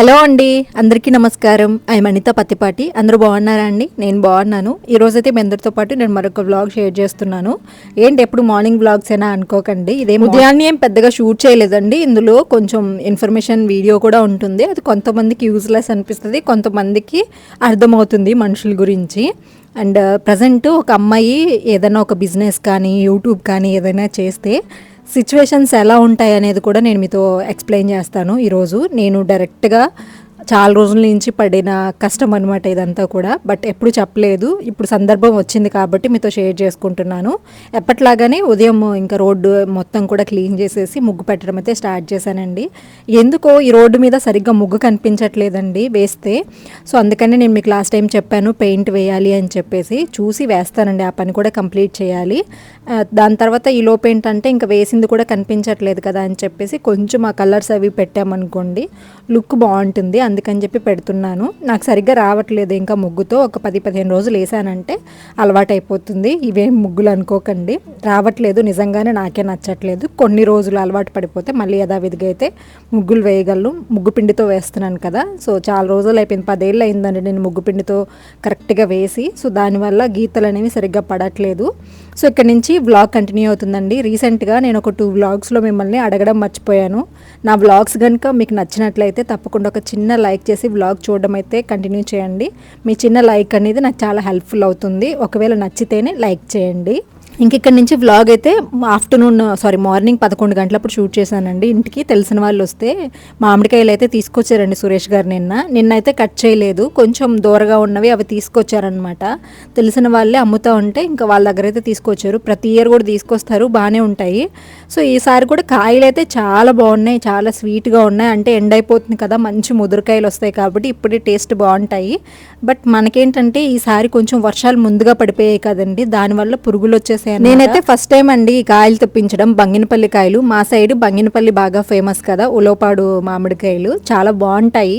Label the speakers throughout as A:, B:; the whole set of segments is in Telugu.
A: హలో అండి అందరికీ నమస్కారం. ఐ అనిత పత్తిపాటి. అందరూ బాగున్నారా అండి? నేను బాగున్నాను. ఈ రోజైతే మీ అందరితో పాటు నేను మరొక వ్లాగ్ షేర్ చేస్తున్నాను. ఏంటి ఎప్పుడు మార్నింగ్ వ్లాగ్స్ అయినా అనుకోకండి. ఇదే ఉదయాన్నే ఏం పెద్దగా షూట్ చేయలేదండి. ఇందులో కొంచెం ఇన్ఫర్మేషన్ వీడియో కూడా ఉంటుంది. అది కొంతమందికి యూజ్లెస్ అనిపిస్తుంది కొంతమందికి అర్థమవుతుంది మనుషుల గురించి. అండ్ ప్రజెంట్ ఒక అమ్మాయి ఏదైనా ఒక బిజినెస్ కానీ యూట్యూబ్ కానీ ఏదైనా చేస్తే సిచ్యువేషన్స్ ఎలా ఉంటాయి అనేది కూడా నేను మీతో ఎక్స్ప్లెయిన్ చేస్తాను. ఈరోజు నేను డైరెక్ట్గా చాలా రోజుల నుంచి పడిన కష్టం అనమాట ఇదంతా కూడా. బట్ ఎప్పుడు చెప్పలేదు. ఇప్పుడు సందర్భం వచ్చింది కాబట్టి మీతో షేర్ చేసుకుంటున్నాను. ఎప్పట్లాగానే ఉదయం ఇంకా రోడ్డు మొత్తం కూడా క్లీన్ చేసేసి ముగ్గు పెట్టడం అయితే స్టార్ట్ చేశానండి. ఎందుకో ఈ రోడ్డు మీద సరిగ్గా ముగ్గు కనిపించట్లేదండి వేస్తే. సో అందుకని నేను మీకు లాస్ట్ టైం చెప్పాను పెయింట్ వేయాలి అని చెప్పేసి చూసి వేస్తానండి. ఆ పని కూడా కంప్లీట్ చేయాలి. దాని తర్వాత ఈ లోపు ఏంటంటే ఇంకా వేసింది కూడా కనిపించట్లేదు కదా అని చెప్పేసి కొంచెం ఆ కలర్స్ అవి పెట్టామనుకోండి లుక్ బాగుంటుంది. అందుకని చెప్పి పెడుతున్నాను. నాకు సరిగ్గా రావట్లేదు ఇంకా ముగ్గుతో. ఒక పది పదిహేను రోజులు వేసానంటే అలవాటైపోతుంది. ఇవేం ముగ్గులు అనుకోకండి. రావట్లేదు నిజంగానే నాకే నచ్చట్లేదు. కొన్ని రోజులు అలవాటు పడిపోతే మళ్ళీ యథావిధిగా అయితే ముగ్గులు వేయగలను. ముగ్గు పిండితో వేస్తున్నాను కదా. సో చాలా రోజులు అయిపోయింది. పదేళ్ళు అయిందండి నేను ముగ్గు పిండితో కరెక్ట్గా వేసి. సో దానివల్ల గీతలు అనేవి సరిగ్గా పడట్లేదు. సో ఇక్కడ నుంచి వ్లాగ్ కంటిన్యూ అవుతుందండి. రీసెంట్గా నేను ఒక టూ వ్లాగ్స్లో మిమ్మల్ని అడగడం మర్చిపోయాను. నా వ్లాగ్స్ కనుక మీకు నచ్చినట్లయితే తప్పకుండా ఒక చిన్న లైక్ చేసి వ్లాగ్ చూడడం అయితే కంటిన్యూ చేయండి. మీ చిన్న లైక్ అనేది నాకు చాలా హెల్ప్ఫుల్ అవుతుంది. ఒకవేళ నచ్చితేనే లైక్ చేయండి. ఇంక ఇక్కడ నుంచి వ్లాగ్ అయితే ఆఫ్టర్నూన్ సారీ మార్నింగ్ పదకొండు గంటలప్పుడు షూట్ చేశానండి. ఇంటికి తెలిసిన వాళ్ళు వస్తే మామిడికాయలు అయితే తీసుకొచ్చారండి సురేష్ గారు నిన్న. నిన్న అయితే కట్ చేయలేదు. కొంచెం దూరగా ఉన్నవి అవి తీసుకొచ్చారనమాట తెలిసిన వాళ్ళే అమ్ముతూ ఉంటే ఇంకా వాళ్ళ దగ్గర అయితే తీసుకొచ్చారు. ప్రతి ఇయర్ కూడా తీసుకొస్తారు. బాగానే ఉంటాయి. సో ఈసారి కూడా కాయలు అయితే చాలా బాగున్నాయి చాలా స్వీట్గా ఉన్నాయి. అంటే ఎండ్ అయిపోతుంది కదా మంచి ముదురుకాయలు వస్తాయి కాబట్టి ఇప్పుడే టేస్ట్ బాగుంటాయి. బట్ మనకేంటంటే ఈసారి కొంచెం వర్షాలు ముందుగా పడిపోయాయి కదండి దానివల్ల పురుగులు వచ్చేసాయి నేనైతే ఫస్ట్ టైం అండి ఈ కాయలు తెప్పించడం బంగినపల్లి కాయలు. మా సైడ్ బంగినపల్లి బాగా ఫేమస్ కదా ఉలోపాడు మామిడికాయలు. చాలా బాగుంటాయి.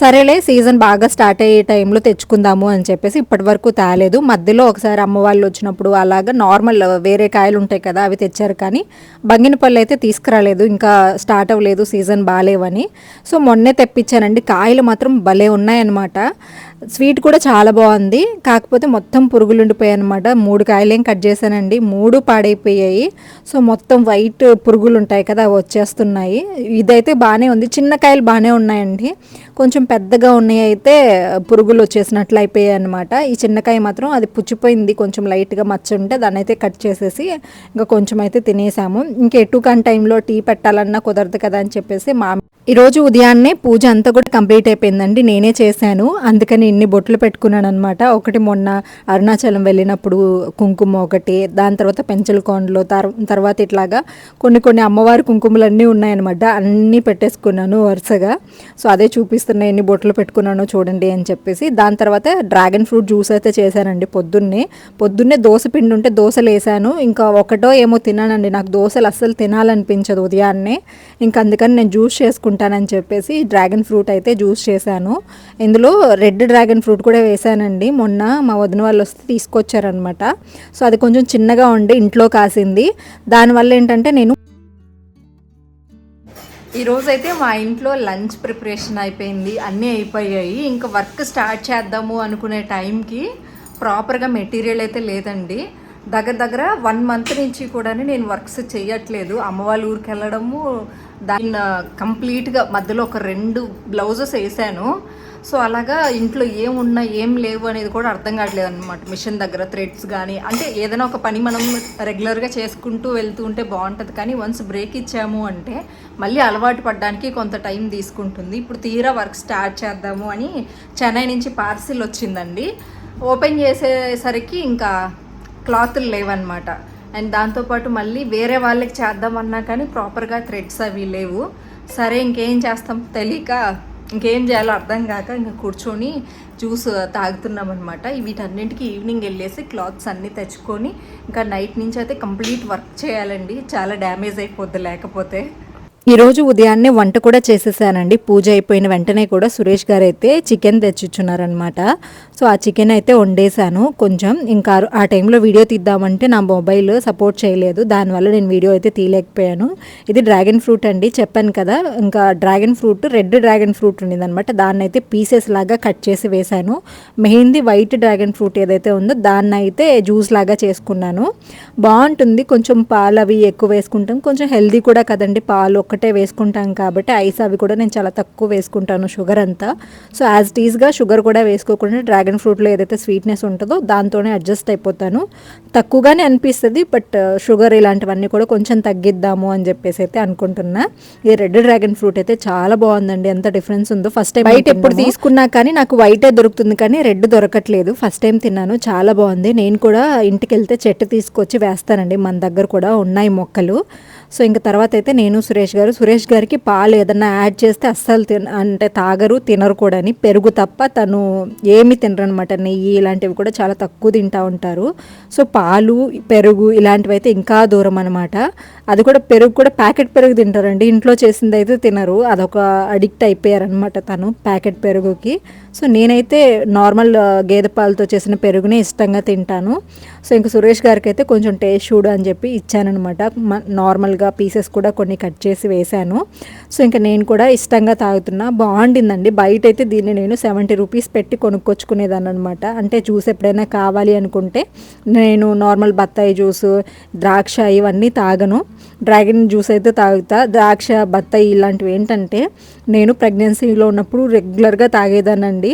A: సరేలే సీజన్ బాగా స్టార్ట్ అయ్యే టైంలో తెచ్చుకుందాము అని చెప్పేసి ఇప్పటి వరకు తేలేదు. మధ్యలో ఒకసారి అమ్మ వాళ్ళు వచ్చినప్పుడు అలాగా నార్మల్ వేరే కాయలు ఉంటాయి కదా అవి తెచ్చారు కానీ బంగిన పళ్ళు అయితే తీసుకురాలేదు ఇంకా స్టార్ట్ అవ్వలేదు సీజన్ బాగాలేవని సో మొన్నే తెప్పించానండి. కాయలు మాత్రం భలే ఉన్నాయన్నమాట. స్వీట్ కూడా చాలా బాగుంది. కాకపోతే మొత్తం పురుగులు ఉండిపోయాయి అనమాట మూడు కాయలేం కట్ చేశానండి. మూడు పాడైపోయాయి. సో మొత్తం వైట్ పురుగులు ఉంటాయి కదా అవి వచ్చేస్తున్నాయి. ఇదైతే బాగానే ఉంది. చిన్న కాయలు బాగానే ఉన్నాయండి. కొంచెం పెద్దగా ఉన్నాయి అయితే పురుగులు వచ్చేసినట్లు అయిపోయాయి అనమాట ఈ చిన్నకాయ మాత్రం అది పుచ్చిపోయింది. కొంచెం లైట్గా మచ్చ ఉంటే దాన్ని అయితే కట్ చేసేసి ఇంకా కొంచెం అయితే తినేసాము. ఇంకా ఎటు కాని టైంలో టీ పెట్టాలన్నా కుదరదు కదా అని చెప్పేసి మా ఈరోజు ఉదయాన్నే పూజ అంతా కూడా కంప్లీట్ అయిపోయిందండి. నేనే చేశాను. అందుకని ఇన్ని బొట్లు పెట్టుకున్నాను అనమాట ఒకటి మొన్న అరుణాచలం వెళ్ళినప్పుడు కుంకుమ ఒకటి దాని తర్వాత పెంచల కొండలు తర్వాత ఇట్లాగా కొన్ని కొన్ని అమ్మవారి కుంకుమలు అన్నీ ఉన్నాయన్నమాట. అన్నీ పెట్టేసుకున్నాను వరుసగా. సో అదే చూపిస్తున్నా ఎన్ని బొట్లు పెట్టుకున్నానో చూడండి అని చెప్పేసి. దాని తర్వాత డ్రాగన్ ఫ్రూట్ జ్యూస్ అయితే చేశానండి పొద్దున్నే. పొద్దున్నే దోశ పిండి ఉంటే దోశలు వేసాను ఇంకా ఒకటో ఏమో తిన్నానండి. నాకు దోశలు అస్సలు తినాలనిపించదు ఉదయాన్నే. ఇంకా అందుకని నేను జ్యూస్ చేసుకుంటాను చేసుకుంటానని చెప్పేసి డ్రాగన్ ఫ్రూట్ అయితే జ్యూస్ చేశాను. ఇందులో రెడ్ డ్రాగన్ ఫ్రూట్ కూడా వేసానండి మొన్న మా వదిన వాళ్ళు వస్తే తీసుకొచ్చారనమాట సో అది కొంచెం చిన్నగా ఉండి ఇంట్లో కాసింది. దానివల్ల ఏంటంటే నేను ఈరోజు అయితే మా ఇంట్లో లంచ్ ప్రిపరేషన్ అయిపోయింది. అన్నీ అయిపోయాయి. ఇంకా వర్క్ స్టార్ట్ చేద్దాము అనుకునే టైంకి ప్రాపర్గా మెటీరియల్ అయితే లేదండి. దగ్గర దగ్గర వన్ మంత్ నుంచి కూడా నేను వర్క్స్ చేయట్లేదు అమ్మ వాళ్ళ ఊరికి వెళ్ళడము దాన్ని కంప్లీట్గా మధ్యలో ఒక రెండు బ్లౌజెస్ వేసాను. సో అలాగా ఇంట్లో ఏం ఉన్నా ఏం లేవు అనేది కూడా అర్థం కావట్లేదు అనమాట మిషన్ దగ్గర థ్రెడ్స్ కానీ అంటే ఏదైనా ఒక పని మనం రెగ్యులర్గా చేసుకుంటూ వెళ్తూ ఉంటే బాగుంటుంది. కానీ వన్స్ బ్రేక్ ఇచ్చాము అంటే మళ్ళీ అలవాటు పడడానికి కొంత టైం తీసుకుంటుంది. ఇప్పుడు తీరా వర్క్ స్టార్ట్ చేద్దాము అని చెన్నై నుంచి పార్సిల్ వచ్చిందండి. ఓపెన్ చేసేసరికి ఇంకా క్లాతులు లేవన్నమాట. అండ్ దాంతోపాటు మళ్ళీ వేరే వాళ్ళకి చేద్దామన్నా కానీ ప్రాపర్గా థ్రెడ్స్ అవి లేవు. సరే ఇంకేం చేస్తాం తెలియక ఇంకేం చేయాలో అర్థం కాక ఇంకా కూర్చొని జ్యూస్ తాగుతున్నాం అనమాట వీటన్నింటికి ఈవినింగ్ వెళ్ళేసి క్లాత్స్ అన్నీ తెచ్చుకొని ఇంకా నైట్ నుంచి అయితే కంప్లీట్ వర్క్ చేయాలండి. చాలా డ్యామేజ్ అయిపోద్ది లేకపోతే. ఈరోజు ఉదయాన్నే వంట కూడా చేసేసానండి. పూజ అయిపోయిన వెంటనే కూడా సురేష్ గారు అయితే చికెన్ తెచ్చిచ్చున్నారనమాట సో ఆ చికెన్ అయితే వండేసాను కొంచెం. ఇంకా ఆ టైంలో వీడియో తీద్దామంటే నా మొబైల్ సపోర్ట్ చేయలేదు. దానివల్ల నేను వీడియో అయితే తీయలేకపోయాను. ఇది డ్రాగన్ ఫ్రూట్ అండి. చెప్పాను కదా ఇంకా dragon fruit red dragon fruit ఉండేదన్నమాట దాన్ని అయితే పీసెస్ లాగా కట్ చేసి వేశాను. మెహిందీ వైట్ డ్రాగన్ ఫ్రూట్ ఏదైతే ఉందో దాన్ని అయితే జ్యూస్ లాగా చేసుకున్నాను. బాగుంటుంది. కొంచెం పాలు అవి ఎక్కువ వేసుకుంటాం. కొంచెం హెల్దీ కూడా కదండి పాలు. ఒక్కటే వేసుకుంటాం కాబట్టి ఐస్ అవి కూడా నేను చాలా తక్కువ వేసుకుంటాను షుగర్ అంతా. సో యాజ్ టీజ్గా షుగర్ కూడా వేసుకోకుండా డ్రాగన్ ఫ్రూట్లో ఏదైతే స్వీట్నెస్ ఉంటుందో దాంతోనే అడ్జస్ట్ అయిపోతాను. తక్కువగానే అనిపిస్తుంది బట్ షుగర్ ఇలాంటివన్నీ కూడా కొంచెం తగ్గిద్దాము అని చెప్పేసి అయితే అనుకుంటున్నా. ఈ రెడ్ డ్రాగన్ ఫ్రూట్ అయితే చాలా బాగుందండి ఎంత డిఫరెన్స్ ఉందో. ఫస్ట్ టైం బయట ఎప్పుడు తీసుకున్నా కానీ నాకు వైటే దొరుకుతుంది కానీ రెడ్ దొరకట్లేదు. ఫస్ట్ టైం తిన్నాను చాలా బాగుంది. నేను కూడా ఇంటికి వెళ్తే చెట్టు తీసుకొచ్చి వేస్తానండి మన దగ్గర కూడా ఉన్నాయి మొక్కలు. సో ఇంకా తర్వాత అయితే నేను సురేష్ గారు సురేష్ గారికి పాలు ఏదన్నా యాడ్ చేస్తే అస్సలు తిన అంటే తాగరు తినరు కూడా అని. పెరుగు తప్ప తను ఏమి తినరు అనమాట నెయ్యి ఇలాంటివి కూడా చాలా తక్కువ తింటూ ఉంటారు. సో పాలు పెరుగు ఇలాంటివి అయితే ఇంకా దూరం అనమాట అది కూడా పెరుగు కూడా ప్యాకెట్ పెరుగు తింటారండి. ఇంట్లో చేసింది అయితే తినరు. అదొక అడిక్ట్ అయిపోయారనమాట తను ప్యాకెట్ పెరుగుకి. సో నేనైతే నార్మల్ గేదె పాలతో చేసిన పెరుగునే ఇష్టంగా తింటాను. సో ఇంకా సురేష్ గారికి అయితే కొంచెం టేస్ట్ చూడు అని చెప్పి ఇచ్చానమాట నార్మల్గా పీసెస్ కూడా కొన్ని కట్ చేసి వేశాను. సో ఇంకా నేను కూడా ఇష్టంగా తాగుతున్నా. బాగుండిందండి. బయట అయితే దీన్ని నేను సెవెంటీ రూపీస్ పెట్టి కొనుక్కొచ్చుకునేదాన్ని అనమాట అంటే జ్యూస్ ఎప్పుడైనా కావాలి అనుకుంటే నేను నార్మల్ బత్తాయి జ్యూస్ ద్రాక్ష ఇవన్నీ తాగను. డ్రాగన్ జ్యూస్ అయితే తాగుతా. ద్రాక్ష బత్తాయి ఇలాంటివి ఏంటంటే నేను ప్రెగ్నెన్సీలో ఉన్నప్పుడు రెగ్యులర్గా తాగేదానండి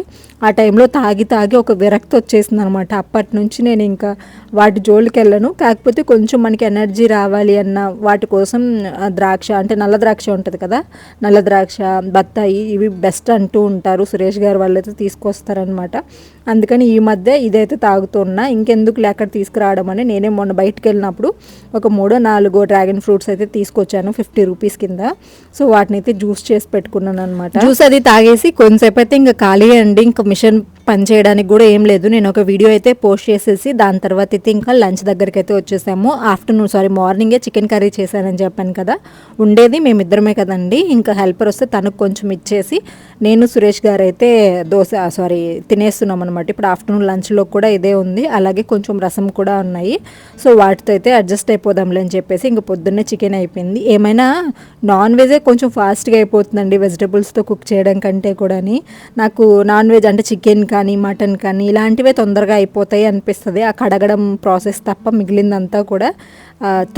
A: ఆ టైంలో తాగి తాగి ఒక విరక్తి వచ్చేసింది అనమాట అప్పటి నుంచి నేను ఇంకా వాటి జోలికి వెళ్ళను కాకపోతే కొంచెం మనకి ఎనర్జీ రావాలి అన్న వాటి కోసం ద్రాక్ష అంటే నల్ల ద్రాక్ష ఉంటుంది కదా? నల్ల ద్రాక్ష బత్తాయి ఇవి బెస్ట్ అంటూ ఉంటారు. సురేష్ గారు వాళ్ళైతే తీసుకొస్తారనమాట అందుకని ఈ మధ్య ఇదైతే తాగుతున్నా ఇంకెందుకు లేక తీసుకురావడం అని నేనే మొన్న బయటకు వెళ్ళినప్పుడు ఒక మూడో నాలుగో డ్రాగన్ ఫ్రూట్స్ అయితే తీసుకొచ్చాను ఫిఫ్టీ రూపీస్ కింద. సో వాటిని అయితే జ్యూస్ చేసి పెట్టుకున్నాను అనమాట జ్యూస్ అది తాగేసి కొంతసేపు అయితే ఇంకా ఖాళీ అండి. ఇంకా మిషన్ పని చేయడానికి కూడా ఏం లేదు. నేను ఒక వీడియో అయితే పోస్ట్ చేసేసి దాని తర్వాత అయితే ఇంకా లంచ్ దగ్గరికి అయితే వచ్చేసాము. ఆఫ్టర్నూన్ సారీ మార్నింగే చికెన్ కర్రీ చేశానని చెప్పాను కదా. ఉండేది మేమిద్దరమే కదండి. ఇంకా హెల్పర్ వస్తే తనకు కొంచెం ఇచ్చేసి నేను సురేష్ గారు అయితే దోశ సారీ తినేస్తున్నాం అనమాట ఇప్పుడు ఆఫ్టర్నూన్ లంచ్లో కూడా ఇదే ఉంది. అలాగే కొంచెం రసం కూడా ఉన్నాయి. సో వాటితో అయితే అడ్జస్ట్ అయిపోదాంలే అని చెప్పేసి ఇంక పొద్దున్నే చికెన్ అయిపోయింది. ఏమైనా నాన్ వెజే కొంచెం ఫాస్ట్గా అయిపోతుందండి వెజిటబుల్స్తో కుక్ చేయడం కంటే కూడా నాకు నాన్ వెజ్ అంటే చికెన్ కానీ మటన్ కానీ ఇలాంటివే తొందరగా అయిపోతాయి అనిపిస్తుంది. ఆ కడగడం ప్రాసెస్ తప్ప మిగిలిందంతా కూడా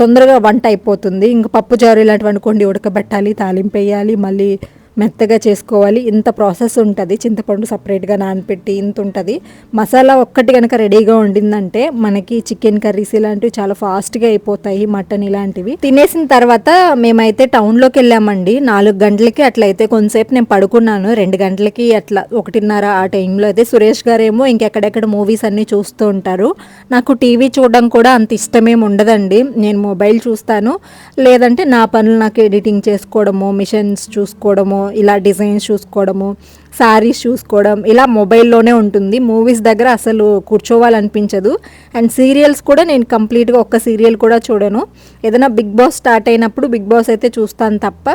A: తొందరగా వంట అయిపోతుంది. ఇంకా పప్పు చారు ఇలాంటివి అనుకోండి ఉడకబెట్టాలి తాలింపు వేయాలి మళ్ళీ మెత్తగా చేసుకోవాలి. ఇంత ప్రాసెస్ ఉంటుంది. చింతపండు సపరేట్గా నానపెట్టి ఇంత ఉంటుంది. మసాలా ఒక్కటి కనుక రెడీగా ఉండిందంటే మనకి చికెన్ కర్రీస్ ఇలాంటివి చాలా ఫాస్ట్గా అయిపోతాయి. మటన్ ఇలాంటివి. తినేసిన తర్వాత మేమైతే టౌన్లోకి వెళ్ళామండి. నాలుగు గంటలకి అట్లయితే కొంతసేపు నేను పడుకున్నాను. రెండు గంటలకి అట్లా ఒకటిన్నర ఆ టైంలో అయితే సురేష్ గారేమో ఇంకెక్కడెక్కడ మూవీస్ అన్నీ చూస్తూ ఉంటారు. నాకు టీవీ చూడడం కూడా అంత ఇష్టమేం ఉండదండి. నేను మొబైల్ చూస్తాను. లేదంటే నా పనులు నాకు ఎడిటింగ్ చేసుకోవడము మిషన్స్ చూసుకోవడము ఇలా డిజైన్స్ చూసుకోవడము శారీస్ చూసుకోవడం ఇలా మొబైల్లోనే ఉంటుంది. మూవీస్ దగ్గర అసలు కూర్చోవాలనిపించదు. అండ్ సీరియల్స్ కూడా నేను కంప్లీట్గా ఒక్క సీరియల్ కూడా చూడను. ఏదైనా బిగ్ బాస్ స్టార్ట్ అయినప్పుడు బిగ్ బాస్ అయితే చూస్తాను తప్ప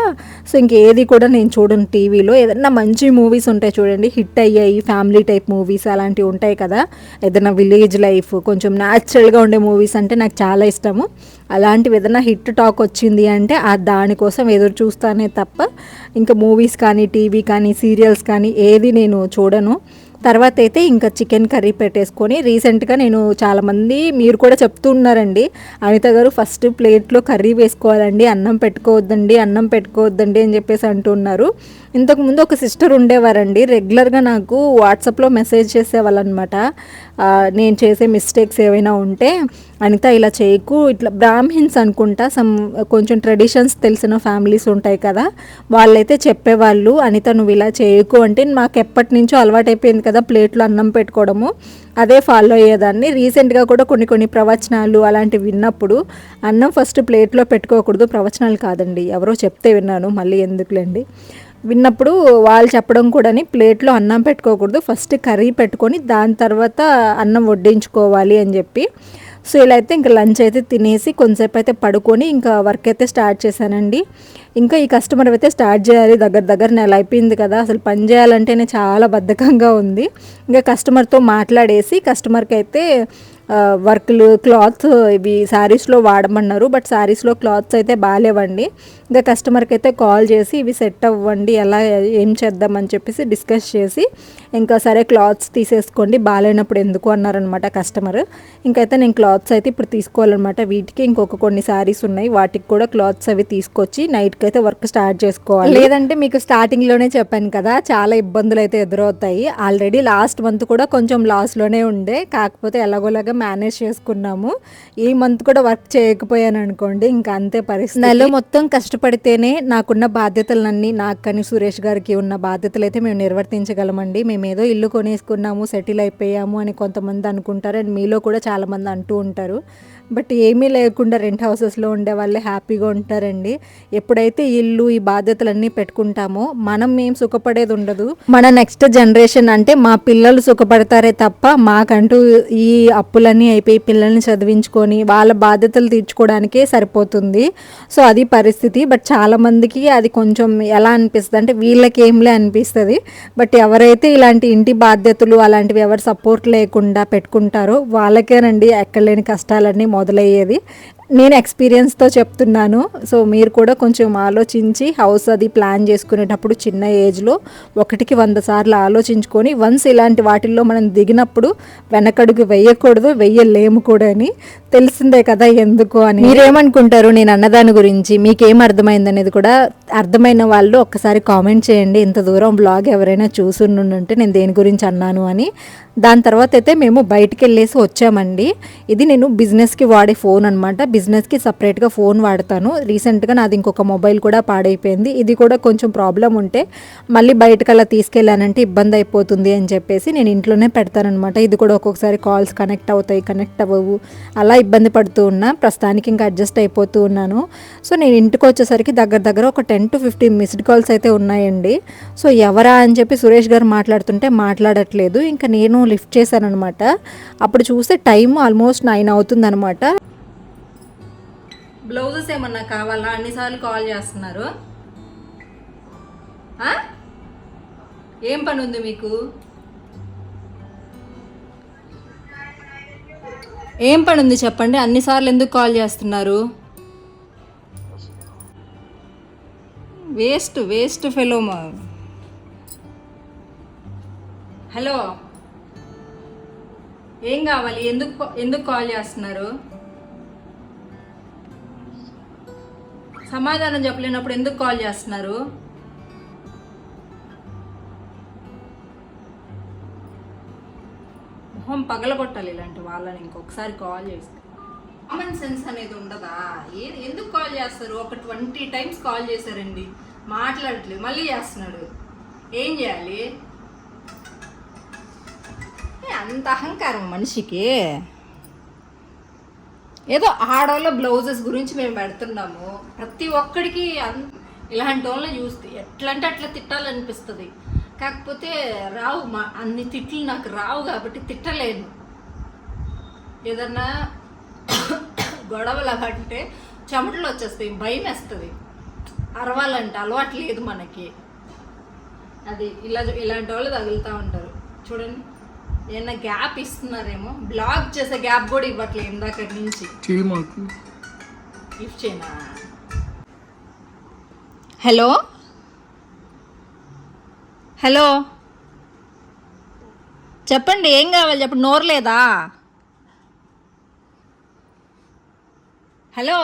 A: సో ఇంకేది కూడా నేను చూడను టీవీలో. ఏదైనా మంచి మూవీస్ ఉంటాయి చూడండి. హిట్ అయ్యాయి ఫ్యామిలీ టైప్ మూవీస్ అలాంటివి ఉంటాయి కదా. ఏదైనా విలేజ్ లైఫ్ కొంచెం న్యాచురల్గా ఉండే మూవీస్ అంటే నాకు చాలా ఇష్టము. అలాంటివి ఏదైనా హిట్ టాక్ వచ్చింది అంటే ఆ దానికోసం ఎదురు చూస్తానే తప్ప ఇంకా మూవీస్ కానీ టీవీ కానీ సీరియల్స్ కానీ ఏది నేను చూడను. తర్వాత అయితే ఇంకా చికెన్ కర్రీ పెట్టేసుకొని రీసెంట్గా నేను చాలామంది మీరు కూడా చెప్తున్నారండి అనిత గారు ఫస్ట్ ప్లేట్లో కర్రీ వేసుకోవాలండి అన్నం పెట్టుకోవద్దండి అన్నం పెట్టుకోవద్దండి అని చెప్పేసి అంటున్నారు. ఇంతకుముందు ఒక సిస్టర్ ఉండేవారండి. రెగ్యులర్గా నాకు వాట్సాప్లో మెసేజ్ చేసేవాళ్ళనమాట. నేను చేసే మిస్టేక్స్ ఏవైనా ఉంటే అనిత ఇలా చేయకు ఇట్లా బ్రాహ్మిన్స్ అనుకుంటా సమ్ కొంచెం ట్రెడిషన్స్ తెలిసిన ఫ్యామిలీస్ ఉంటాయి కదా వాళ్ళైతే చెప్పేవాళ్ళు అనిత నువ్వు ఇలా చేయకు అంటే మాకు ఎప్పటి నుంచో అలవాటైపోయింది కదా ప్లేట్లో అన్నం పెట్టుకోవడము. అదే ఫాలో అయ్యేదాన్ని. రీసెంట్గా కూడా కొన్ని కొన్ని ప్రవచనాలు అలాంటివి విన్నప్పుడు అన్నం ఫస్ట్ ప్లేట్లో పెట్టుకోకూడదు ప్రవచనాలు కాదండి. ఎవరో చెప్తే విన్నాను మళ్ళీ ఎందుకులేండి. విన్నప్పుడు వాళ్ళు చెప్పడం కూడాని ప్లేట్లో అన్నం పెట్టుకోకూడదు. ఫస్ట్ కర్రీ పెట్టుకొని దాని తర్వాత అన్నం వడ్డించుకోవాలి అని చెప్పి. సో ఇలా అయితే ఇంకా లంచ్ అయితే తినేసి కొంతసేపు అయితే పడుకొని ఇంకా వర్క్ అయితే స్టార్ట్ చేశానండి. ఇంకా ఈ కస్టమర్ అయితే స్టార్ట్ చేయాలి. దగ్గర దగ్గర నెల అయిపోయింది కదా. అసలు పని చేయాలంటేనే చాలా బద్ధకంగా ఉంది. ఇంకా కస్టమర్తో మాట్లాడేసి కస్టమర్కి అయితే వర్క్లు క్లాత్స్ ఇవి శారీస్లో వాడమన్నారు బట్ శారీస్లో క్లాత్స్ అయితే బాగాలేవండి ఇంకా కస్టమర్కి అయితే కాల్ చేసి ఇవి సెట్ అవ్వండి ఎలా ఏం చేద్దామని చెప్పేసి డిస్కస్ చేసి ఇంకా సరే క్లాత్స్ తీసేసుకోండి బాగాలేనప్పుడు ఎందుకు అన్నారనమాట కస్టమర్. ఇంకైతే నేను క్లాత్స్ అయితే ఇప్పుడు తీసుకోవాలన్నమాట. వీటికి ఇంకొక కొన్ని శారీస్ ఉన్నాయి. వాటికి కూడా క్లాత్స్ అవి తీసుకొచ్చి నైట్కి అయితే వర్క్ స్టార్ట్ చేసుకోవాలి. లేదంటే మీకు స్టార్టింగ్లోనే చెప్పాను కదా చాలా ఇబ్బందులు అయితే ఎదురవుతాయి. ఆల్రెడీ లాస్ట్ మంత్ కూడా కొంచెం లాస్లోనే ఉండే కాకపోతే ఎలాగోలాగా మేనేజ్ చేసుకున్నాము. ఈ మంత్ కూడా వర్క్ చేయకపోయాను అనుకోండి ఇంకా అంతే పరిస్థితి. నెల మొత్తం కష్టపడితేనే నాకున్న బాధ్యతలన్నీ నాకు కానీ సురేష్ గారికి ఉన్న బాధ్యతలు అయితే మేము నిర్వర్తించగలమండి. మేము మేమేదో ఇల్లు కొనేసుకున్నాము సెటిల్ అయిపోయాము అని కొంతమంది అనుకుంటారు. అండ్ మీలో కూడా చాలామంది అంటూ ఉంటారు. బట్ ఏమీ లేకుండా రెంట్ హౌసెస్లో ఉండే వాళ్ళే హ్యాపీగా ఉంటారండి. ఎప్పుడైతే ఇల్లు ఈ బాధ్యతలన్నీ పెట్టుకుంటామో మనం ఏం సుఖపడేది ఉండదు. మన నెక్స్ట్ జనరేషన్ అంటే మా పిల్లలు సుఖపడతారే తప్ప మాకంటూ ఈ అప్పులన్నీ అయిపోయి పిల్లల్ని చదివించుకొని వాళ్ళ బాధ్యతలు తీర్చుకోవడానికే సరిపోతుంది. సో అది పరిస్థితి. బట్ చాలామందికి అది కొంచెం ఎలా అనిపిస్తుంది అంటే వీళ్ళకి ఏంలే అనిపిస్తుంది. బట్ ఎవరైతే ఇలాంటి ఇంటి బాధ్యతలు అలాంటివి ఎవరు సపోర్ట్ లేకుండా పెట్టుకుంటారో వాళ్ళకేనండి ఎక్కడలేని కష్టాలన్నీ మొదలయ్యేది. నేను ఎక్స్పీరియన్స్తో చెప్తున్నాను. సో మీరు కూడా కొంచెం ఆలోచించి హౌస్ అది ప్లాన్ చేసుకునేటప్పుడు చిన్న ఏజ్లో ఒకటికి వంద సార్లు ఆలోచించుకొని వన్స్ ఇలాంటి వాటిల్లో మనం దిగినప్పుడు వెనకడుగు వెయ్యకూడదు వెయ్యలేము కూడా అని తెలిసిందే కదా ఎందుకు అని. మీరేమనుకుంటారు? నేను అన్నదాని గురించి మీకేం అర్థమైంది అనేది కూడా అర్థమైన వాళ్ళు ఒక్కసారి కామెంట్ చేయండి. ఇంత దూరం బ్లాగ్ ఎవరైనా చూసుండుంటే నేను దేని గురించి అన్నాను అని. దాని తర్వాత అయితే మేము బయటికి వెళ్ళేసి వచ్చామండి. ఇది నేను బిజినెస్కి వాడే ఫోన్ అనమాట బిజినెస్కి సపరేట్గా ఫోన్ వాడతాను. రీసెంట్గా నాది ఇంకొక మొబైల్ కూడా పాడైపోయింది. ఇది కూడా కొంచెం ప్రాబ్లం ఉంటే మళ్ళీ బయటకు అలా తీసుకెళ్ళానంటే ఇబ్బంది అయిపోతుంది అని చెప్పేసి నేను ఇంట్లోనే పెడతానమాట ఇది కూడా ఒక్కొక్కసారి కాల్స్ కనెక్ట్ అవుతాయి కనెక్ట్ అవ్వవు. అలా ఇబ్బంది పడుతూ ఉన్నా ప్రస్తుతానికి ఇంకా అడ్జస్ట్ అయిపోతూ ఉన్నాను. సో నేను ఇంటికి వచ్చేసరికి దగ్గర దగ్గర ఒక ten to fifteen missed calls అయితే ఉన్నాయండి. సో ఎవరా అని చెప్పి సురేష్ గారు మాట్లాడుతుంటే మాట్లాడట్లేదు. ఇంకా నేను లిఫ్ట్ చేశాను అనమాట అప్పుడు చూస్తే టైం ఆల్మోస్ట్ నైన్ అవుతుందనమాట బ్లౌజెస్ ఏమన్నా కావాలా? అన్నిసార్లు కాల్ చేస్తున్నారు. ఏం పని ఉంది మీకు? ఏం పని ఉంది చెప్పండి అన్నిసార్లు ఎందుకు కాల్ చేస్తున్నారు? వేస్ట్ వేస్ట్ ఫెలో మా హలో. ఏం కావాలి? ఎందుకు ఎందుకు కాల్ చేస్తున్నారు? సమాధానం చెప్పలేనప్పుడు ఎందుకు కాల్ చేస్తున్నారు? మొహం పగలగొట్టాలి ఇలాంటి వాళ్ళని ఇంకొకసారి కాల్ చేస్తే. కామన్ సెన్స్ అనేది ఉండదా? ఏ ఎందుకు కాల్ చేస్తారు? ఒక ట్వంటీ టైమ్స్ కాల్ చేశారండి. మాట్లాడట్లేదు. మళ్ళీ చేస్తున్నాడు. ఏం చేయాలి? ఏ, అంత అహంకారం మనిషికి. ఏదో ఆడవాళ్ళ బ్లౌజెస్ గురించి మేము పెడుతున్నాము. ప్రతి ఒక్కడికి అన్- ఇలాంటి వాళ్ళని చూస్తే ఎట్లా అంటే అట్లా తిట్టాలనిపిస్తుంది. కాకపోతే రావు మా అన్ని తిట్లు నాకు రావు కాబట్టి తిట్టలేను. ఏదన్నా గొడవలు అంటే చెమటలు వచ్చేస్తాయి భయం వేస్తుంది. అరవాలంటే అలవాటు లేదు మనకి. అది ఇలా ఇలాంటి వాళ్ళు తగులుతూ ఉంటారు. చూడండి ఏమన్నా గ్యాప్ ఇస్తున్నారేమో బ్లాక్ చేసే గ్యాప్ కూడా ఇవ్వట్లేదు ఇందాక నుంచి. హలో? హలో. చెప్పండి ఏం కావాలి? చెప్పండి నోరు లేదా హలో.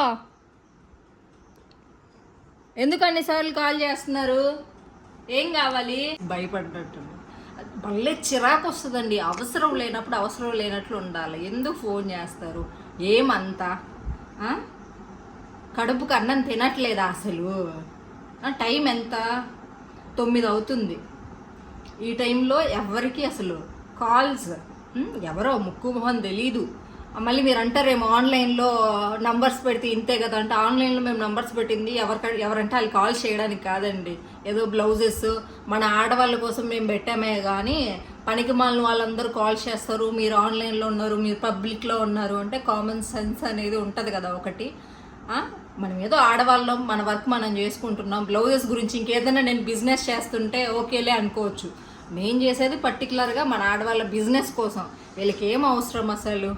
A: ఎందుకు అన్నిసార్లు కాల్ చేస్తున్నారు? ఏం కావాలి? భయపడ్డట్టు భలే చిరాకు వస్తుందండి అవసరం లేనప్పుడు అవసరం లేనట్లు ఉండాలి. ఎందుకు ఫోన్ చేస్తారు? ఏమంతా? కడుపుకు అన్నం తినట్లేదా అసలు? టైం ఎంత? తొమ్మిది అవుతుంది. ఈ టైంలో ఎవరికి అసలు కాల్స్? ఎవరో ముక్కు మొహం తెలీదు. మళ్ళీ మీరు అంటారేమో ఆన్లైన్లో నంబర్స్ పెడితే ఇంతే కదా అంటే ఆన్లైన్లో మేము నంబర్స్ పెట్టింది ఎవరికంటే ఎవరంటే వాళ్ళు కాల్ చేయడానికి కాదండి. ఏదో బ్లౌజెస్ మన ఆడవాళ్ళ కోసం మేము పెట్టామే కానీ
B: పనికి మాలిన వాళ్ళందరూ కాల్ చేస్తారు మీరు ఆన్లైన్లో ఉన్నారు మీరు పబ్లిక్లో ఉన్నారు అంటే కామన్ సెన్స్ అనేది ఉంటుంది కదా ఒకటి. మనం ఏదో ఆడవాళ్ళం మన వర్క్ మనం చేసుకుంటున్నాం బ్లౌజెస్ గురించి ఇంకేదైనా నేను బిజినెస్ చేస్తుంటే ఓకేలే అనుకోవచ్చు. నేను చేసేది పర్టికులర్గా మన ఆడవాళ్ళ బిజినెస్ కోసం. వీళ్ళకి ఏం అవసరం అసలు?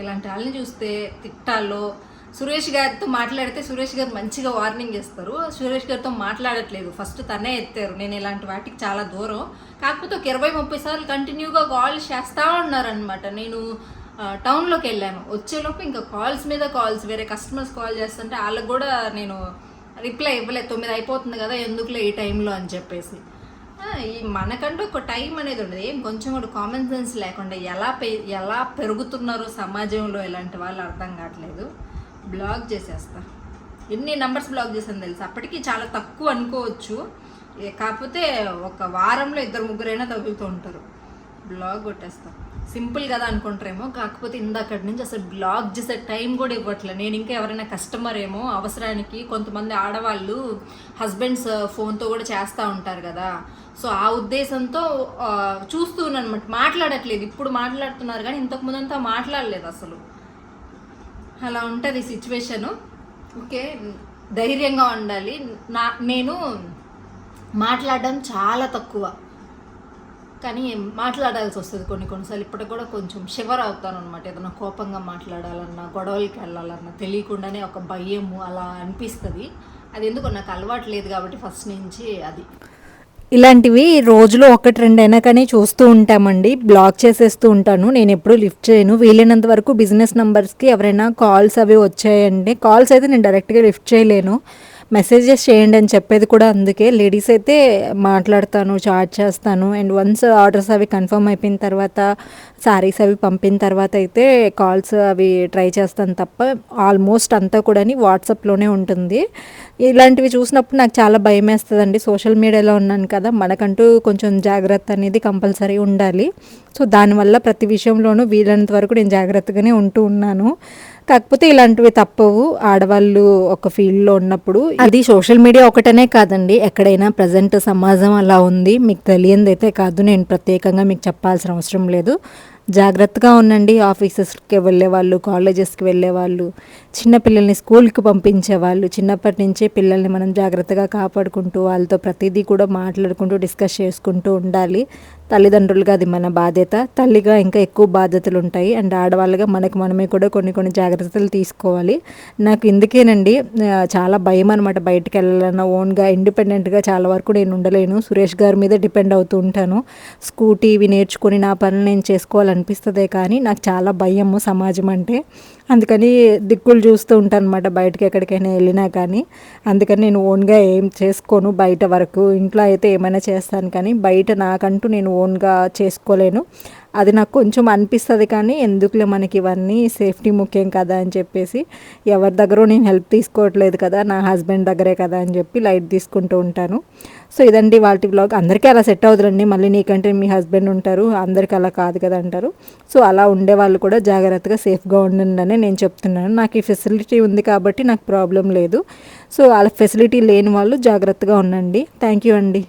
B: ఇలాంటి వాళ్ళని చూస్తే తిట్టాలో సురేష్ గారితో మాట్లాడితే సురేష్ గారు మంచిగా వార్నింగ్ ఇస్తారు సురేష్ గారితో మాట్లాడట్లేదు. ఫస్ట్ తనే ఎత్తారు. నేను ఇలాంటి వాటికి చాలా దూరం. కాకపోతే ఒక ఇరవై ముప్పై సార్లు కంటిన్యూగా కాల్ చేస్తూ ఉన్నారనమాట నేను టౌన్లోకి వెళ్ళాను. వచ్చేలోపు ఇంకా కాల్స్ మీద కాల్స్ వేరే కస్టమర్స్ కాల్ చేస్తుంటే వాళ్ళకి కూడా నేను రిప్లై ఇవ్వలేదు. తొమ్మిది అయిపోతుంది కదా ఎందుకులే ఈ టైంలో అని చెప్పేసి. ఈ మనకంటూ ఒక టైం అనేది ఉండదు. ఏం కొంచెం కూడా కామన్ సెన్స్ లేకుండా ఎలా పె ఎలా పెరుగుతున్నారో సమాజంలో ఇలాంటి వాళ్ళు అర్థం కావట్లేదు. బ్లాక్ చేసేస్తా. ఎన్ని నంబర్స్ బ్లాక్ చేసాను తెలుసు? అప్పటికి చాలా తక్కువ అనుకోవచ్చు. కాకపోతే ఒక వారంలో ఇద్దరు ముగ్గురైనా తగులుతూ ఉంటారు. బ్లాగ్ కొట్టేస్తాను సింపుల్ కదా అనుకుంటారేమో. కాకపోతే ఇందాకటి నుంచి అసలు బ్లాక్ చేసే టైం కూడా ఇవ్వట్లే. నేను ఇంకా ఎవరైనా కస్టమర్ ఏమో అవసరానికి కొంతమంది ఆడవాళ్ళు హస్బెండ్స్ ఫోన్తో కూడా చేస్తూ ఉంటారు కదా. సో ఆ ఉద్దేశంతో చూస్తూ చూస్తున్నాను అనమాట మాట్లాడట్లేదు. ఇప్పుడు మాట్లాడుతున్నారు కానీ ఇంతకు ముందంతా మాట్లాడలేదు అసలు. అలా ఉంటుంది సిచ్యువేషను. ఓకే ధైర్యంగా ఉండాలి. నా నేను మాట్లాడడం చాలా తక్కువ. కానీ మాట్లాడాల్సి వస్తుంది కొన్ని కొన్నిసార్లు. ఇప్పటికి కూడా కొంచెం షివర్ అవుతాను అనమాట ఏదైనా కోపంగా మాట్లాడాలన్నా గొడవలకి వెళ్ళాలన్నా తెలియకుండానే ఒక భయము అలా అనిపిస్తుంది. అది ఎందుకు నాకు అలవాటు లేదు కాబట్టి ఫస్ట్ నుంచి అది.
A: ఇలాంటివి రోజులో ఒకటి రెండు అయినా కానీ చూస్తూ ఉంటామండి. బ్లాక్ చేసేస్తూ ఉంటాను. నేను ఎప్పుడూ లిఫ్ట్ చేయను. వీలైనంత వరకు బిజినెస్ నెంబర్స్కి ఎవరైనా కాల్స్ అవి వచ్చాయండి కాల్స్ అయితే నేను డైరెక్ట్గా లిఫ్ట్ చేయలేను. మెసేజెస్ చేయండి అని చెప్పేది కూడా అందుకే. లేడీస్ అయితే మాట్లాడతాను చాట్ చేస్తాను. అండ్ వన్స్ ఆర్డర్స్ అవి కన్ఫర్మ్ అయిపోయిన తర్వాత శారీస్ అవి పంపిన తర్వాత అయితే కాల్స్ అవి ట్రై చేస్తాను తప్ప ఆల్మోస్ట్ అంతా కూడా వాట్సాప్లోనే ఉంటుంది. ఇలాంటివి చూసినప్పుడు నాకు చాలా భయం వేస్తుందండి సోషల్ మీడియాలో ఉన్నాను కదా మనకంటూ కొంచెం జాగ్రత్త అనేది కంపల్సరీ ఉండాలి. సో దానివల్ల ప్రతి విషయంలోనూ వీలైనంత వరకు నేను జాగ్రత్తగానే ఉంటూ ఉన్నాను. కాకపోతే ఇలాంటివి తప్పవు. ఆడవాళ్ళు ఒక ఫీల్డ్లో ఉన్నప్పుడు అది సోషల్ మీడియా ఒకటనే కాదండి. ఎక్కడైనా ప్రజెంట్ సమాజం అలా ఉంది. మీకు తెలియంది అయితే కాదు. నేను ప్రత్యేకంగా మీకు చెప్పాల్సిన అవసరం లేదు. జాగ్రత్తగా ఉండండి. ఆఫీసెస్కి వెళ్ళే వాళ్ళు కాలేజెస్కి వెళ్ళే వాళ్ళు చిన్నపిల్లల్ని స్కూల్కి పంపించే వాళ్ళు చిన్నప్పటి నుంచే పిల్లల్ని మనం జాగ్రత్తగా కాపాడుకుంటూ వాళ్ళతో ప్రతిదీ కూడా మాట్లాడుకుంటూ డిస్కస్ చేసుకుంటూ ఉండాలి. తల్లిదండ్రులుగా అది మన బాధ్యత. తల్లిగా ఇంకా ఎక్కువ బాధ్యతలు ఉంటాయి అండ్ ఆడవాళ్ళగా మనకు మనమే కూడా కొన్ని కొన్ని జాగ్రత్తలు తీసుకోవాలి. నాకు ఇందుకేనండి చాలా భయం అనమాట బయటకు వెళ్ళాలన్నా ఓన్గా ఇండిపెండెంట్గా చాలా వరకు నేను ఉండలేను. సురేష్ గారి మీద డిపెండ్ అవుతూ ఉంటాను. స్కూటీ ఇవి నేర్చుకొని నా పనులు నేను చేసుకోవాలనిపిస్తుందే కానీ నాకు చాలా భయము సమాజం అంటే. అందుకని దిక్కులు చూస్తూ ఉంటాను అనమాట బయటకి ఎక్కడికైనా వెళ్ళినా కానీ. అందుకని నేను ఓన్గా ఏం చేసుకోను బయట వరకు. ఇంట్లో అయితే ఏమైనా చేస్తాను కానీ బయట నాకంటూ నేను ఓన్గా చేసుకోలేను. అది నాకు కొంచెం అనిపిస్తుంది కానీ ఎందుకులే మనకి ఇవన్నీ సేఫ్టీ ముఖ్యం కదా అని చెప్పేసి ఎవరి దగ్గర నేను హెల్ప్ తీసుకోవట్లేదు కదా నా హస్బెండ్ దగ్గరే కదా అని చెప్పి లైట్ తీసుకుంటూ ఉంటాను. సో ఇదండి వాటి బ్లాగ్. అందరికీ అలా సెట్ అవుతుందండి మళ్ళీ నీకంటే మీ హస్బెండ్ ఉంటారు అందరికీ అలా కాదు కదా అంటారు. సో అలా ఉండే వాళ్ళు కూడా జాగ్రత్తగా సేఫ్గా ఉండండి నేను చెప్తున్నాను. నాకు ఈ ఫెసిలిటీ ఉంది కాబట్టి నాకు ప్రాబ్లం లేదు. సో అలా ఫెసిలిటీ లేని వాళ్ళు జాగ్రత్తగా ఉండండి. థ్యాంక్ యూ అండి.